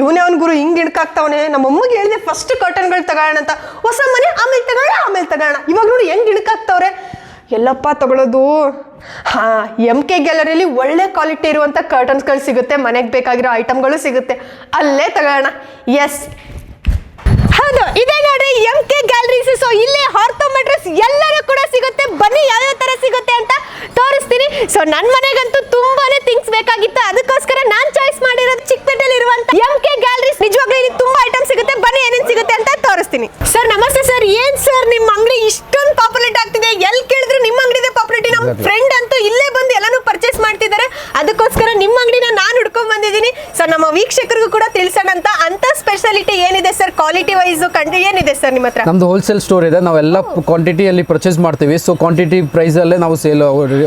ಇವನೇ ಅವ್ನ ಗುರು ಹಿಂಗೆ ಹಿಡ್ಕಾಕ್ತಾವನೆ. ನಮ್ಮ ಅಮ್ಮಗೆ ಹೇಳಿದೆ ಫಸ್ಟ್ ಕರ್ಟನ್ಗಳು ತಗೋಣ ಅಂತ. ಹೊಸ ಮನೆ, ಆಮೇಲೆ ತಗೋಣ ಆಮೇಲೆ ತಗೋಣ ಇವಾಗ ನೋಡಿ ಹೆಂಗ್ ಹಿಡ್ಕಾಕ್ತಾವ್ರೆ. ಎಲ್ಲಪ್ಪ ತಗೊಳ್ಳೋದು ಹಾ ಎಂ ಕೆ ಗ್ಯಾಲರಿಯಲ್ಲಿ ಒಳ್ಳೆ ಕ್ವಾಲಿಟಿ ಇರುವಂಥ ಕರ್ಟನ್ಸ್ಗಳು ಸಿಗುತ್ತೆ. ಮನೆಗೆ ಬೇಕಾಗಿರೋ ಐಟಮ್ಗಳು ಸಿಗುತ್ತೆ. ಅಲ್ಲೇ ತಗೋಣ ಎಸ್ ಹೌದು, ಇದೇ ನೋಡಿ ಎಂ ಕೆ ಗ್ಯಾಲರೀಸ್ ಸೊ ಇಲ್ಲೇ ಆರ್ಥೋಮೆಟ್ರಿಕ್ಸ್ ಎಲ್ಲರೂ ಕೂಡ ಸಿಗುತ್ತೆ. ಬನ್ನಿ, ಯಾವ್ಯಾವ ತರ ಸಿಗುತ್ತೆ ಅಂತ ತೋರಿಸ್ತೀನಿ. ಸೊ ನನ್ನ ಮನೆಗಂತೂ ತುಂಬಾನೇ ಥಿಂಗ್ಸ್ ಬೇಕಾಗಿತ್ತು. ಅದಕ್ಕೋಸ್ಕರ ನಾನು ಚಾಯ್ಸ್ ಮಾಡಿರೋದು ಚಿಕ್ಕಪೇಟೆಯಲ್ಲಿ ಇರುವಂತ ಎಂ ಕೆ ಗ್ಯಾಲರೀಸ್ ನಿಜವಾಗ್ಲೂ ಇಲ್ಲಿ ತುಂಬಾ ಐಟಮ್ ಸಿಗುತ್ತೆ ಬನ್ನಿ ಏನೇನ್ ಸಿಗುತ್ತೆ ಅಂತ ತೋರಿಸ್ತೀನಿ ಸರ್ ನಮಸ್ತೆ ಸರ್ ಏನ್ ಸರ್ ನಿಮ್ಮ ಅಂಗಡಿ ಇಷ್ಟೊಂದು ಪಾಪ್ಯುಲೇಟ್ ಆಗ್ತಿದೆ ಎಲ್ಲಿ ಕೇಳಿದ್ರು ನಿಮ್ಮ ಅಂಗಡಿದೆ ಪಾಪ್ಯುಲೇಟಿ ನಮ್ಮ ಫ್ರೆಂಡ್ ಅಂತೂ ಇಲ್ಲೇ ಬಂದು ಎಲ್ಲಾನು ಪರ್ಚೇಸ್ ಮಾಡ್ತಿದ್ದಾರೆ ಅದಕ್ಕೋಸ್ಕರ ನಿಮ್ಮ ಅಂಗಡಿನ ನಾನು ಹುಡ್ಕೊಂಡ್ ಬಂದಿದ್ದೀನಿ ಸೊ ನಮ್ಮ ವೀಕ್ಷಕರಿಗೂ ಕೂಡ ತಿಳಿಸೋಣ ಅಂತ ಅಂತ ಸ್ಪೆಷಾಲಿಟಿ ಏನಿದೆ ಸರ್ ಕ್ವಾಲಿಟಿ ವೈಸ್ ಕಂಡು ಏನಿದೆ ಸರ್ ನಿಮ್ಮ ಹತ್ರ? ನಮ್ದು ಹೋಲ್ಸೇಲ್ ಸ್ಟೋರ್ ಇದೆ. ನಾವೆಲ್ಲ ಕ್ವಾಂಟಿಟಿಯಲ್ಲಿ ಪರ್ಚೇಸ್ ಮಾಡ್ತೀವಿ. ಸೊ ಕ್ವಾಂಟಿಟಿ ಪ್ರೈಸ್ ಅಲ್ಲೇ ನಾವು ಸೇಲ್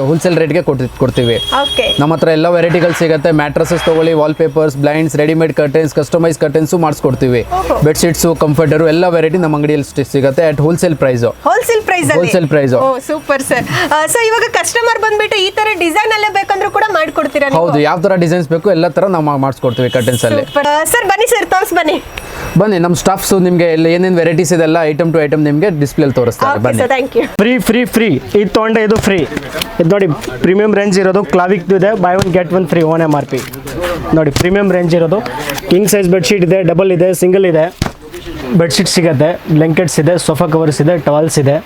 ಹೋಲ್ಸೇಲ್ ರೇಟ್ಗೆ ಗೆ ಕೊಡ್ತೀವಿ. ಓಕೆ ನಮ್ಮ ಹತ್ರ ಎಲ್ಲ ವೆರೈಟಿಗಳು ಸಿಗುತ್ತೆ. ಮ್ಯಾಟ್ರಸಸ್ ತಗೊಳ್ಳಿ wall papers blinds readymade curtains customise curtains ಮಾಡಿಸ್ಕೊಡ್ತೀವಿ. Bed sheets comforter ಎಲ್ಲ ವೆರೈಟಿ ನಮ್ಮ ಅಂಗಡಿಯಲ್ಲಿ ಸಿಗುತ್ತೆ at wholesale price wholesale price wholesale price super sir so ಇವಾಗ ಕಸ್ಟಮರ್ ಬಂದ್ಬಿಟ್ಟು ಈ ತರ ಡಿಸೈನ್ ಅಲ್ಲೇ ಬೇಕಂದ್ರೂ ಕೂಡ ಮಾಡ್ಕೊಡ್ತೀರಾ ಹೌದು ಯಾವ ತರ ಡಿಸೈನ್ಸ್ ಬೇಕು ಎಲ್ಲ ತರ ನಾವು ಮಾಡಿಸ್ಕೊಡ್ತೀವಿ ಕರ್ಟೆನ್ಸ್ ಅಲ್ಲಿ. ಸರ್ ಬನ್ನಿ ಸರ್ ತೋರ್ಸ್ ಬನ್ನಿ. ಬನ್ನಿ ನಮ್ಮ ಸ್ಟಾಫ್ಸು ನಿಮಗೆ ಎಲ್ಲ ಏನೇನು ವೆರೈಟೀಸ್ ಇದೆಲ್ಲ ಐಟಮ್ ಟು ಐಟಮ್ ನಿಮಗೆ ಡಿಸ್ಪ್ಲೇಲಿ ತೋರಿಸ್ತಾರೆ. ಓಕೆ ಬನ್ನಿ. Sir thank you free free free ಇದು ತೊಗೊಂಡೆ ಇದು ಫ್ರೀ ಇದು ನೋಡಿ ಪ್ರೀಮಿಯಂ ರೇಂಜ್ ಇರೋದು ಕ್ಲಾವಿಕ್ ಇದೆ. Buy one get one free on M R P ನೋಡಿ ಪ್ರೀಮಿಯಂ ರೇಂಜ್ ಇರೋದು. ಕಿಂಗ್ ಸೈಜ್ ಬೆಡ್ಶೀಟ್ ಇದೆ ಡಬಲ್ ಇದೆ ಸಿಂಗಲ್ ಇದೆ. ಬೆಡ್ಶೀಟ್ ಸಿಗುತ್ತೆ ಬ್ಲೆಂಕೆಟ್ಸ್ ಇದೆ ಸೋಫಾ ಕವರ್ಸ್ ಇದೆ ಟವಲ್ಸ್ ಇದೆ.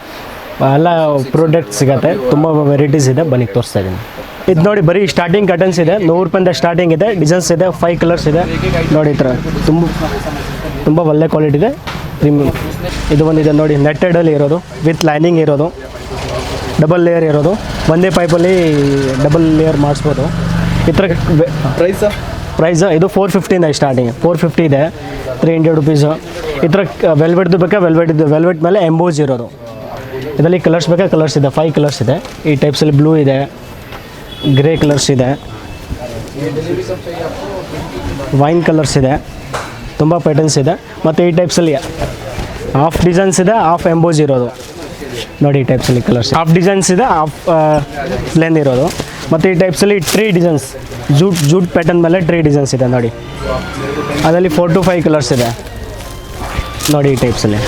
ಎಲ್ಲ ಪ್ರಾಡಕ್ಟ್ ಸಿಗುತ್ತೆ. ತುಂಬ ವೆರೈಟೀಸ್ ಇದೆ. ಬನ್ನಿ ತೋರಿಸ್ತಾ ಇದ್ದೀನಿ. ಇದು ನೋಡಿ ಬರೀ ಸ್ಟಾರ್ಟಿಂಗ್ ಕಟನ್ಸ್ ಇದೆ. ನೂರು ರೂಪಾಯಿಂದ ಸ್ಟಾರ್ಟಿಂಗ್ ಇದೆ. ಡಿಸೈನ್ಸ್ ಇದೆ ಫೈವ್ ಕಲರ್ಸ್ ಇದೆ. ನೋಡಿ ಈ ಥರ. ತುಂಬ ತುಂಬ ಒಳ್ಳೆ ಕ್ವಾಲಿಟಿ ಇದೆ. ಪ್ರೀಮಿಯಂ ಇದು ಒಂದಿದೆ ನೋಡಿ ನೆಟ್ಟೆಡಲ್ಲಿ ಇರೋದು ವಿತ್ ಲೈನಿಂಗ್ ಇರೋದು ಡಬಲ್ ಲೇಯರ್ ಇರೋದು. ಒಂದೇ ಪೈಪಲ್ಲಿ ಡಬಲ್ ಲೇಯರ್ ಮಾಡಿಸ್ಬೋದು. ಈ ಥರ ಪ್ರೈಸ ಪ್ರೈಸ್ ಇದು ಫೋರ್ ಫಿಫ್ಟಿಯಿಂದ ಸ್ಟಾರ್ಟಿಂಗ್ ಫೋರ್ ಫಿಫ್ಟಿ ಇದೆ ತ್ರೀ ಹಂಡ್ರೆಡ್ ರುಪೀಸು ಈ ಥರ ವೆಲ್ವೆಟ್ದು ಬೇಕಾ? ವೆಲ್ವೆಟ್ ಇದು ವೆಲ್ವೆಟ್ ಮೇಲೆ ಎಂಬೋಸ್ ಇರೋದು. ಇದರಲ್ಲಿ ಕಲರ್ಸ್ ಬೇಕಾ? ಕಲರ್ಸ್ ಇದೆ. ಫೈವ್ ಕಲರ್ಸ್ ಇದೆ. ಈ ಟೈಪ್ಸಲ್ಲಿ ಬ್ಲೂ ಇದೆ. ಗ್ರೇ ಕಲರ್ಸ್ ಇದೆ. ವೈನ್ ಕಲರ್ಸ್ ಇದೆ. ತುಂಬ ಪ್ಯಾಟರ್ನ್ಸ್ ಇದೆ. ಮತ್ತು ಈ ಟೈಪ್ಸಲ್ಲಿ ಹಾಫ್ ಡಿಸೈನ್ಸ್ ಇದೆ ಹಾಫ್ ಎಂಬೋಸ್ ಇರೋದು. ನೋಡಿ ಈ ಟೈಪ್ಸಲ್ಲಿ ಕಲರ್ಸ್ ಹಾಫ್ ಡಿಸೈನ್ಸ್ ಇದೆ ಹಾಫ್ ಪ್ಲೇನ್ ಇರೋದು. ಮತ್ತು ಈ ಟೈಪ್ಸಲ್ಲಿ tree designs jute jute pattern ಮೇಲೆ ಟ್ರೀ ಡಿಸೈನ್ಸ್ ಇದೆ, ನೋಡಿ. ಅದರಲ್ಲಿ ಫೋರ್ ಟು ಫೈವ್ ಕಲರ್ಸ್ ಇದೆ. ನೋಡಿ ಈ ಟೈಪ್ಸಲ್ಲಿ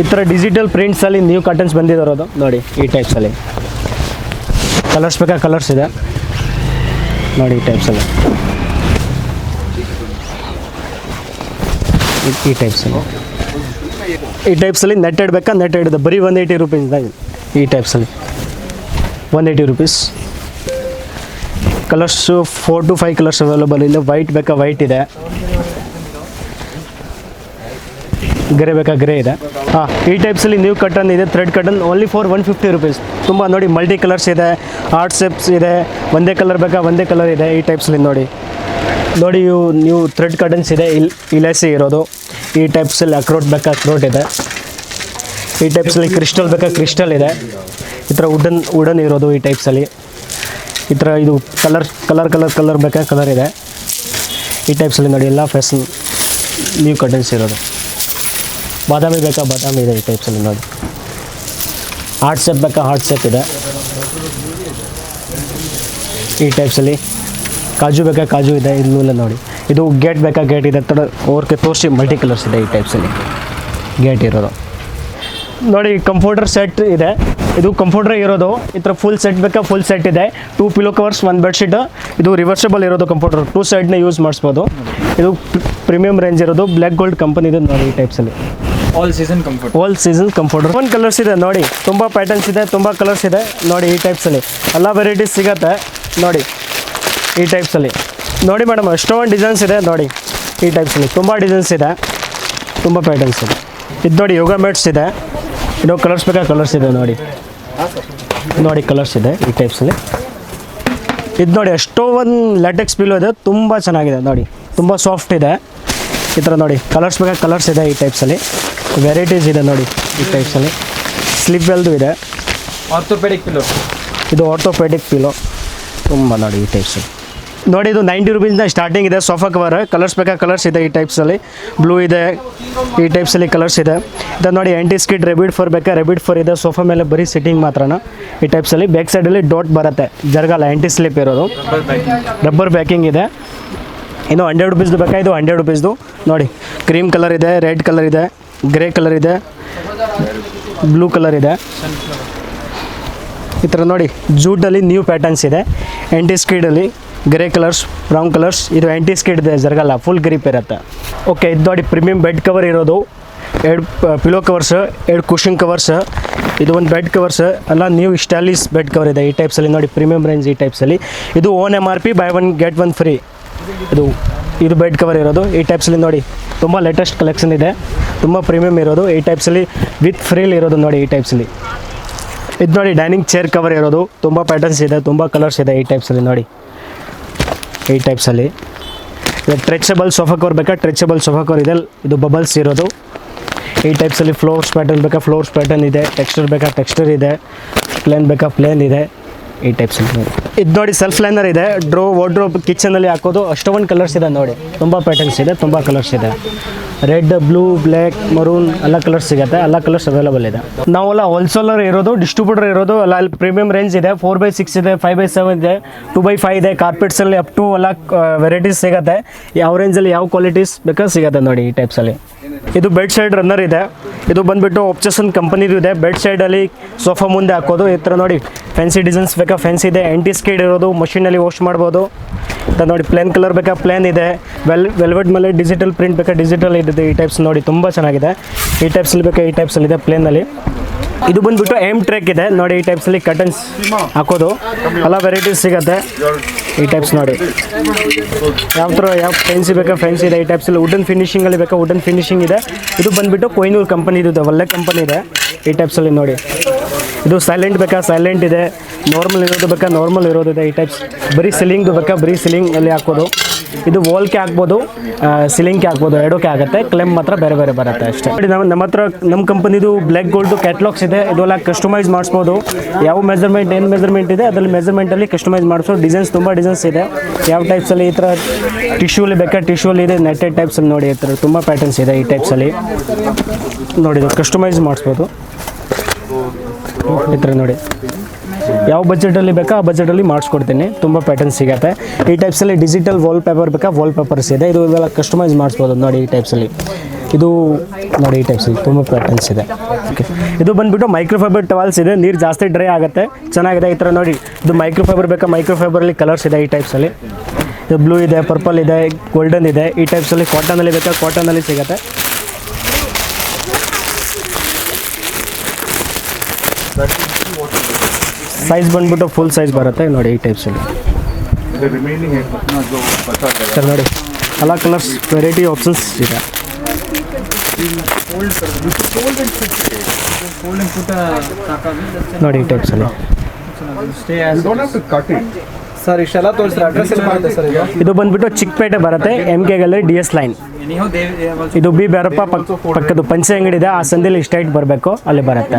ಈ ಥರ ಡಿಜಿಟಲ್ ಪ್ರಿಂಟ್ಸಲ್ಲಿ ನ್ಯೂ ಕಟನ್ಸ್ ಬಂದಿರೋದು, ನೋಡಿ ಈ ಟೈಪ್ಸಲ್ಲಿ ಕಲರ್ಸ್ ಬೇಕಾ ಕಲರ್ಸ್ ಇದೆ. ನೋಡಿ ಈ ಟೈಪ್ಸಲ್ಲಿ ಈ- ಟೈಪ್ಸಲ್ಲಿ ಈ ಟೈಪ್ಸಲ್ಲಿ ನೆಟ್ ಬೇಕಾ? ನೆಟ್ ಇದೆ ಬರೀ ಒನ್ ಏಯ್ಟಿ ರುಪೀಸ್ ಈ ಟೈಪ್ಸಲ್ಲಿ one eighty rupees colours four to five colours available ಇದೆ ವೈಟ್ ಬೇಕಾ? ವೈಟ್ ಇದೆ. ಗ್ರೇ ಬೇಕಾ? ಗ್ರೇ ಇದೆ. ಹಾಂ, ಈ ಟೈಪ್ಸಲ್ಲಿ ನ್ಯೂ ಕಟನ್ ಇದೆ. Thread cotton only for one fifty rupees ತುಂಬ ನೋಡಿ ಮಲ್ಟಿ ಕಲರ್ಸ್ ಇದೆ. ಆರ್ಟ್ ಸೆಪ್ಸ್ ಇದೆ, ಒಂದೇ ಕಲರ್ ಬೇಕಾ? ಒಂದೇ ಕಲರ್ ಇದೆ ಈ ಟೈಪ್ಸಲ್ಲಿ ನೋಡಿ. ನೋಡಿ, ಇವು ನೀವು ಥ್ರೆಡ್ ಕಟನ್ಸ್ ಇದೆ ಇಲ್ಲಿ ಇಲೆಸಿ ಇರೋದು. ಈ ಟೈಪ್ಸಲ್ಲಿ ಅಕ್ರೋಟ್ ಬೇಕಾ? ಅಕ್ರೋಟ್ ಇದೆ. ಈ ಟೈಪ್ಸಲ್ಲಿ ಕ್ರಿಸ್ಟಲ್ ಬೇಕಾ? ಕ್ರಿಸ್ಟಲ್ ಇದೆ. ಈ ಥರ ವುಡನ್ ವುಡನ್ ಇರೋದು ಈ ಟೈಪ್ಸಲ್ಲಿ ಈ ಥರ ಇದು ಕಲರ್ ಕಲರ್ ಕಲರ್ ಕಲರ್ ಬೇಕಾ? ಕಲರ್ ಇದೆ. ಈ ಟೈಪ್ಸಲ್ಲಿ ನೋಡಿ, ಎಲ್ಲ ಫ್ಯಾಷನ್ ನ್ಯೂ ಕಟನ್ಸ್ ಇರೋದು. ಬಾದಾಮಿ ಬೇಕಾ? ಬಾದಾಮಿ ಇದೆ ಈ ಟೈಪ್ಸಲ್ಲಿ ನೋಡಿ. ಹಾರ್ಟ್ ಬೇಕಾ? ಹಾರ್ಟ್ ಸೆಪ್ ಇದೆ. ಈ ಟೈಪ್ಸಲ್ಲಿ ಕಾಜು ಬೇಕಾ ಕಾಜು ಇದೆ ಇಲ್ಲೂ ನೋಡಿ. ಇದು ಗೇಟ್ ಬೇಕಾ ಗೇಟ್ ಇದೆ ಥರ ಓರ್ಕೆ ತೋರಿಸಿ ಮಲ್ಟಿ ಕಲರ್ಸ್ ಇದೆ ಈ ಟೈಪ್ಸಲ್ಲಿ ಗೇಟ್ ಇರೋದು. ನೋಡಿ ಕಂಫರ್ಟರ್ ಸೆಟ್ ಇದೆ. ಇದು ಕಂಫರ್ಟರ್ ಇರೋದು. ಈ ಥರ ಫುಲ್ ಸೆಟ್ ಬೇಕಾ ಫುಲ್ ಸೆಟ್ ಇದೆ. ಟೂ ಪಿಲೋ ಕವರ್ಸ್ ಒಂದು ಬೆಡ್ಶೀಟ್ ಇದು ರಿವರ್ಸಬಲ್ ಇರೋದು ಕಂಫರ್ಟರ್ ಟೂ ಸೈಡ್ನ ಯೂಸ್ ಮಾಡಿಸ್ಬೋದು. ಇದು ಪ್ರೀಮಿಯಂ ರೇಂಜ್ ಇರೋದು. ಬ್ಲ್ಯಾಕ್ ಗೋಲ್ಡ್ ಕಂಪನಿದು ನೋಡಿ ಈ ಟೈಪ್ಸಲ್ಲಿ all season comfort all season comfort ಒಂದು ಕಲರ್ಸ್ ಇದೆ ನೋಡಿ. ತುಂಬ ಪ್ಯಾಟರ್ನ್ಸ್ ಇದೆ ತುಂಬ ಕಲರ್ಸ್ ಇದೆ ನೋಡಿ ಈ ಟೈಪ್ಸಲ್ಲಿ ಎಲ್ಲ ವೆರೈಟೀಸ್ ಸಿಗತ್ತೆ. ನೋಡಿ ಈ ಟೈಪ್ಸಲ್ಲಿ ನೋಡಿ ಮೇಡಮ್ ಎಷ್ಟೊಂದು ಡಿಸೈನ್ಸ್ ಇದೆ ನೋಡಿ ಈ ಟೈಪ್ಸಲ್ಲಿ ತುಂಬ ಡಿಸೈನ್ಸ್ ಇದೆ ತುಂಬ ಪ್ಯಾಟರ್ನ್ಸ್ ಇದೆ. ಇದು ನೋಡಿ ಯೋಗ ಮ್ಯಾಟ್ಸ್ ಇದೆ. ಇದು ಕಲರ್ಸ್ ಬೇಕಾ? ಕಲರ್ಸ್ ಇದೆ ನೋಡಿ. ನೋಡಿ ಕಲರ್ಸ್ ಇದೆ ಈ ಟೈಪ್ಸಲ್ಲಿ ಇದು ನೋಡಿ ಎಷ್ಟೋ ಒಂದು ಲ್ಯಾಟೆಕ್ಸ್ ಪಿಲೋ ಇದೆ ತುಂಬ ಚೆನ್ನಾಗಿದೆ ನೋಡಿ. ತುಂಬ ಸಾಫ್ಟ್ ಇದೆ. ಈ ಥರ ನೋಡಿ ಕಲರ್ಸ್ ಬೇಕಾ? ಕಲರ್ಸ್ ಇದೆ ಈ ಟೈಪ್ಸಲ್ಲಿ ವೆರೈಟೀಸ್ ಇದೆ ನೋಡಿ ಈ ಟೈಪ್ಸಲ್ಲಿ ಸ್ಲಿಪ್ ವೆಲ್ದು ಇದೆ. ಆರ್ಥೋಪೆಡಿಕ್ ಪಿಲೋ ಇದು ಆರ್ಥೋಪೆಡಿಕ್ ಪಿಲೋ ತುಂಬ ನೋಡಿ ಈ ಟೈಪ್ಸು ನೋಡಿ, ಇದು ನೈಂಟಿ ರುಪೀಸ್ನ ಸ್ಟಾರ್ಟಿಂಗ್ ಇದೆ. ಸೋಫಾ ಕವರ್ ಕಲರ್ಸ್ ಬೇಕಾ ಕಲರ್ಸ್ ಇದೆ ಈ ಟೈಪ್ಸಲ್ಲಿ ಬ್ಲೂ ಇದೆ, ಈ ಟೈಪ್ಸಲ್ಲಿ ಕಲರ್ಸ್ ಇದೆ. ಇದು ನೋಡಿ ಆ್ಯಂಟಿ ಸ್ಕಿಡ್ ರೆಬಿಡ್ ಫೋರ್ ಬೇಕಾ ರೆಬಿಡ್ ಫೋರ್ ಇದೆ. ಸೋಫಾ ಮೇಲೆ ಬರೀ ಸಿಟ್ಟಿಂಗ್ ಮಾತ್ರನ ಈ ಟೈಪ್ಸಲ್ಲಿ ಬ್ಯಾಕ್ ಸೈಡಲ್ಲಿ ಡೋಟ್ ಬರುತ್ತೆ. ಜರಗಲ್ಲ ಆ್ಯಂಟಿ ಸ್ಲಿಪ್ ಇರೋದು. ರಬ್ಬರ್ ಬ್ಯಾಕಿಂಗ್ ಇದೆ. ಇನ್ನು ಹಂಡ್ರೆಡ್ ರುಪೀಸ್ದು ಬೇಕಾ? ಇದು ಹಂಡ್ರೆಡ್ ರುಪೀಸ್ದು ನೋಡಿ ಕ್ರೀಮ್ ಕಲರ್ ಇದೆ ರೆಡ್ ಕಲರ್ ಇದೆ ಗ್ರೇ ಕಲರ್ ಇದೆ ಬ್ಲೂ ಕಲರ್ ಇದೆ. ಈ ಥರ ನೋಡಿ, ಜೂಟಲ್ಲಿ ನ್ಯೂ ಪ್ಯಾಟರ್ನ್ಸ್ ಇದೆ. ಆ್ಯಂಟಿ ಸ್ಕೀಡಲ್ಲಿ ಗ್ರೇ ಕಲರ್ಸ್ ಬ್ರೌನ್ ಕಲರ್ಸ್ ಇದು ಆ್ಯಂಟಿ ಸ್ಕೀಡ್ ಇದೆ ಜರಗಲ್ಲ ಫುಲ್ ಗ್ರಿಪ್ ಇರುತ್ತೆ. ಓಕೆ ಇದು ನೋಡಿ ಪ್ರೀಮಿಯಂ ಬೆಡ್ ಕವರ್ ಇರೋದು. ಎರಡು ಪಿಲೋ ಕವರ್ಸ್ ಎರಡು ಕುಷನ್ ಕವರ್ಸ್ ಇದು ಒಂದು ಬೆಡ್ ಕವರ್ಸ್ ಎಲ್ಲ ನ್ಯೂ ಸ್ಟೈಲಿಶ್ ಬೆಡ್ ಕವರ್ ಇದೆ ಈ ಟೈಪ್ಸಲ್ಲಿ ನೋಡಿ ಪ್ರೀಮಿಯಂ ರೇಂಜ್ ಈ ಟೈಪ್ಸಲ್ಲಿ ಇದು on M R P buy one get one free ಇದು ಇದು ಬೆಡ್ ಕವರ್ ಇರೋದು. ಈ ಟೈಪ್ಸಲ್ಲಿ ನೋಡಿ, ತುಂಬ ಲೇಟೆಸ್ಟ್ ಕಲೆಕ್ಷನ್ ಇದೆ. ತುಂಬ ಪ್ರೀಮಿಯಂ ಇರೋದು. ಈ ಟೈಪ್ಸಲ್ಲಿ ವಿತ್ ಫ್ರೀಲಿ ಇರೋದು ನೋಡಿ ಈ ಟೈಪ್ಸಲ್ಲಿ ಇದು ನೋಡಿ ಡೈನಿಂಗ್ ಚೇರ್ ಕವರ್ ಇರೋದು. ತುಂಬ ಪ್ಯಾಟರ್ನ್ಸ್ ಇದೆ, ತುಂಬ ಕಲರ್ಸ್ ಇದೆ ಈ ಟೈಪ್ಸಲ್ಲಿ ನೋಡಿ. ಈ ಟೈಪ್ಸಲ್ಲಿ ಇದು ಟ್ರೆಚಬಲ್ ಸೋಫಾ ಕವರ್ ಬೇಕಾ? ಟ್ರೆಚಬಲ್ ಸೋಫಾ ಕವರ್ ಇದೆ. ಇದು ಬಬಲ್ಸ್ ಇರೋದು. ಈ ಟೈಪ್ಸಲ್ಲಿ ಫ್ಲೋರ್ಸ್ ಪ್ಯಾಟರ್ನ್ ಬೇಕಾ? ಫ್ಲೋರ್ಸ್ ಪ್ಯಾಟರ್ನ್ ಇದೆ. ಟೆಕ್ಸ್ಚರ್ ಬೇಕಾ? ಟೆಕ್ಸ್ಚರ್ ಇದೆ. ಪ್ಲೇನ್ ಬೇಕಾ? ಪ್ಲೇನ್ ಇದೆ. ಈ ಟೈಪ್ಸಲ್ಲಿ ಇದು ನೋಡಿ ಸೆಲ್ಫ್ ಲೈನರ್ ಇದೆ. ಡ್ರೋ ವಾರ್ಡ್ರೋಬ್ ಕಿಚನಲ್ಲಿ ಹಾಕೋದು. ಅಷ್ಟೊಂದು ಕಲರ್ಸ್ ಇದೆ ನೋಡಿ. ತುಂಬ ಪ್ಯಾಟರ್ನ್ಸ್ ಇದೆ, ತುಂಬ ಕಲರ್ಸ್ ಇದೆ. ರೆಡ್, ಬ್ಲೂ, ಬ್ಲ್ಯಾಕ್, ಮರೂನ್ ಎಲ್ಲ ಕಲರ್ಸ್ ಸಿಗುತ್ತೆ. ಎಲ್ಲ ಕಲರ್ಸ್ ಅವೈಲಬಲ್ ಇದೆ. ನಾವೆಲ್ಲ ಹೋಲ್ಸೇಲರ್ ಇರೋದು ಡಿಸ್ಟ್ರಿಬ್ಯೂಟರ್ ಇರೋದು, ಎಲ್ಲ ಅಲ್ಲಿ ಪ್ರೀಮಿಯಂ ರೇಂಜ್ ಇದೆ. ಫೋರ್ ಬೈ ಸಿಕ್ಸ್ ಇದೆ ಫೈವ್ ಬೈ ಸೆವೆನ್ ಇದೆ ಟು ಬೈ ಫೈವ್ ಇದೆ. ಕಾರ್ಪೆಟ್ಸಲ್ಲಿ ಅಪ್ ಟು ಎಲ್ಲ ವೆರೈಟೀಸ್ ಸಿಗುತ್ತೆ. ಯಾವ ರೇಂಜಲ್ಲಿ ಯಾವ ಕ್ವಾಲಿಟೀಸ್ ಬೇಕಾದ್ರೆ ಸಿಗುತ್ತೆ ನೋಡಿ ಈ ಟೈಪ್ಸಲ್ಲಿ ಇದು ಬೆಡ್ ಸೈಡ್ ರನ್ನರ್ ಇದೆ. ಇದು ಬಂದ್ಬಿಟ್ಟು ಒಪ್ಚಸನ್ ಕಂಪನಿದು ಇದೆ. ಬೆಡ್ ಸೈಡಲ್ಲಿ ಸೋಫಾ ಮುಂದೆ ಹಾಕೋದು. ಈ ಥರ ನೋಡಿ ಫ್ಯಾನ್ಸಿ ಡಿಸೈನ್ಸ್ ಬೇಕಾ? ಫ್ಯಾನ್ಸಿ ಇದೆ. ಆ್ಯಂಟಿ ಸ್ಕೇಡ್ ಇರೋದು ಮಷೀನಲ್ಲಿ ವಾಶ್ ಮಾಡ್ಬೋದು. ಅಂತ ನೋಡಿ ಪ್ಲೇನ್ ಕಲರ್ ಬೇಕಾ? ಪ್ಲೇನ್ ಇದೆ. ವೆಲ್ ವೆಲ್ವೆಟ್ ಮೇಲೆ ಡಿಜಿಟಲ್ ಪ್ರಿಂಟ್ ಬೇಕಾ? ಡಿಜಿಟಲ್ ಇದೆ ಈ ಟೈಪ್ಸ್ ನೋಡಿ, ತುಂಬ ಚೆನ್ನಾಗಿದೆ. ಈ ಟೈಪ್ಸಲ್ಲಿ ಬೇಕಾ? ಈ ಟೈಪ್ಸಲ್ಲಿ ಇದೆ ಪ್ಲೇನಲ್ಲಿ ಇದು ಬಂದುಬಿಟ್ಟು ಏಮ್ ಟ್ರ್ಯಾಕ್ ಇದೆ. ನೋಡಿ, ಈ ಟೈಪ್ಸಲ್ಲಿ ಕಟನ್ಸ್ ಹಾಕೋದು. ಎಲ್ಲ ವೆರೈಟೀಸ್ ಸಿಗುತ್ತೆ. ಈ ಟೈಪ್ಸ್ ನೋಡಿ. ಯಾವ ಥರ, ಯಾವ ಫ್ಯಾನ್ಸಿ ಬೇಕಾ? ಫ್ಯಾನ್ಸಿ ಇದೆ. ಈ ಟೈಪ್ಸಲ್ಲಿ ವುಡನ್ ಫಿನಿಶಿಂಗಲ್ಲಿ ಬೇಕಾ? ವುಡನ್ ಫಿನಿಶಿಂಗ್ ಇದೆ. ಇದು ಬಂದುಬಿಟ್ಟು ಕೊಯ್ನೂರು ಕಂಪನಿ ಇದೆ. ಒಳ್ಳೆ ಕಂಪನಿ ಇದೆ ಈ ಟೈಪ್ಸಲ್ಲಿ ನೋಡಿ. ಇದು ಸೈಲೆಂಟ್ ಬೇಕಾ? ಸೈಲೆಂಟ್ ಇದೆ. ನಾರ್ಮಲ್ ಇರೋದು ಬೇಕಾ? ನಾರ್ಮಲ್ ಇರೋದಿದೆ ಈ ಟೈಪ್ಸ್ ಬರೀ ಸಿಲಿಂಗ್ದು ಬೇಕಾ? ಬರೀ ಸಿಲಿಂಗ್ ಅಲ್ಲಿ ಹಾಕೋದು ಇದು ವಾಲ್ಗೆ ಹಾಕ್ಬೋದು. ಸಿಲಿಂಗ್ಗೆ ಹಾಕ್ಬೋದು. ಎರಡಕ್ಕೆ ಆಗುತ್ತೆ. ಕ್ಲೆಮ್ ಮಾತ್ರ ಬೇರೆ ಬೇರೆ ಬರುತ್ತೆ ಅಷ್ಟೇ. ನೋಡಿ ನಮ್ಮ ನಮ್ಮ ಹತ್ರ ನಮ್ಮ ಕಂಪನಿದು ಬ್ಲ್ಯಾಕ್ ಗೋಲ್ಡು ಕ್ಯಾಟ್ಲಾಗ್ಸ್ ಇದೆ. ಇದೆಲ್ಲ ಕಸ್ಟಮೈಸ್ ಮಾಡಿಸ್ಬೋದು. ಯಾವ ಮೆಜರ್ಮೆಂಟ್ ಏನು ಮೆಜರ್ಮೆಂಟ್ ಇದೆ, ಅದರಲ್ಲಿ ಮೆಜರ್ಮೆಂಟಲ್ಲಿ ಕಸ್ಟಮೈಸ್ ಮಾಡಿಸೋದು ಡಿಸೈನ್ಸ್ ತುಂಬ ಡಿಸೈನ್ಸ್ ಇದೆ. ಯಾವ ಟೈಪ್ಸಲ್ಲಿ ಈ ಥರ ಟಿಶ್ಯೂಲಿ ಬೇಕಾ? ಟಿಶ್ಯೂಲಿ ಇದೆ. ನೆಟ್ಟೆಡ್ ಟೈಪ್ಸಲ್ಲಿ ನೋಡಿ ಈ ಥರ ತುಂಬ ಪ್ಯಾಟರ್ನ್ಸ್ ಇದೆ ಈ ಟೈಪ್ಸಲ್ಲಿ ನೋಡಿ ಕಸ್ಟಮೈಸ್ ಮಾಡಿಸ್ಬೋದು. ಈ ಥರ ನೋಡಿ. ಯಾವ ಬಜೆಟಲ್ಲಿ ಬೇಕಾ ಆ ಬಜೆಟಲ್ಲಿ ಮಾಡಿಸ್ಕೊಡ್ತೀನಿ. ತುಂಬ ಪ್ಯಾಟರ್ನ್ ಸಿಗುತ್ತೆ. ಈ ಟೈಪ್ಸಲ್ಲಿ ಡಿಜಿಟಲ್ ವಾಲ್ ಪೇಪರ್ ಬೇಕಾ? ವಾಲ್ ಪೇಪರ್ಸ್ ಇದೆ. ಇದು ಇವೆಲ್ಲ ಕಸ್ಟಮೈಸ್ ಮಾಡಿಸ್ಬೋದು. ನೋಡಿ ಈ ಟೈಪ್ಸಲ್ಲಿ ಇದು, ನೋಡಿ ಈ ಟೈಪ್ಸಲ್ಲಿ ತುಂಬ ಪ್ಯಾಟರ್ನ್ಸ್ ಇದೆ. ಓಕೆ ಇದು ಬಂದುಬಿಟ್ಟು ಮೈಕ್ರೋಫೈಬರ್ ಟವಾಲ್ಸ್ ಇದೆ. ನೀರು ಜಾಸ್ತಿ ಡ್ರೈ ಆಗುತ್ತೆ. ಚೆನ್ನಾಗಿದೆ. ಈ ಥರ ನೋಡಿ. ಇದು ಮೈಕ್ರೋಫೈಬರ್ ಬೇಕಾ? ಮೈಕ್ರೋಫೈಬರಲ್ಲಿ ಕಲರ್ಸ್ ಇದೆ ಈ ಟೈಪ್ಸಲ್ಲಿ ಇದು ಬ್ಲೂ ಇದೆ ಪರ್ಪಲ್ ಇದೆ ಗೋಲ್ಡನ್ ಇದೆ. ಈ ಟೈಪ್ಸಲ್ಲಿ ಕಾಟನಲ್ಲಿ ಬೇಕಾ? ಕಾಟನಲ್ಲಿ ಸಿಗುತ್ತೆ. ಸೈಜ್ ಬಂದ್ಬಿಟ್ಟು ಫುಲ್ ಸೈಜ್ ಬರುತ್ತೆ ನೋಡಿ ಈ ಟೈಪ್ಸಲ್ಲಿ ಸರ್ ನೋಡಿ. ಎಲ್ಲ ಕಲರ್ಸ್ ವೆರೈಟಿ ಆಪ್ಷನ್ಸ್ ಇದೆ. ನೋಡಿ ಈ ಟೈಪ್ಸಲ್ಲಿ ಸರ್ ಇಷ್ಟೆಲ್ಲ ತೋರಿಸ್ರಿ ಅಡ್ರೆಸ್ ಎಲ್ಲ ಬರುತ್ತೆ ಸರ್ ಇದು? ಇದು ಬಂದ್ಬಿಟ್ಟು ಚಿಕ್ಕಪೇಟೆ ಬರುತ್ತೆ M K gallery D S line ಇದು ಬಿ. ಬೇರಪ್ಪ ಪಕ್ ಪಕ್ಕದ ಪಂಚೆ ಅಂಗಡಿ ಇದೆ ಆ ಸಂದಿಲಿ ಸ್ಟ್ರೈಟ್ ಬರಬೇಕು ಅಲ್ಲಿ ಬರುತ್ತೆ.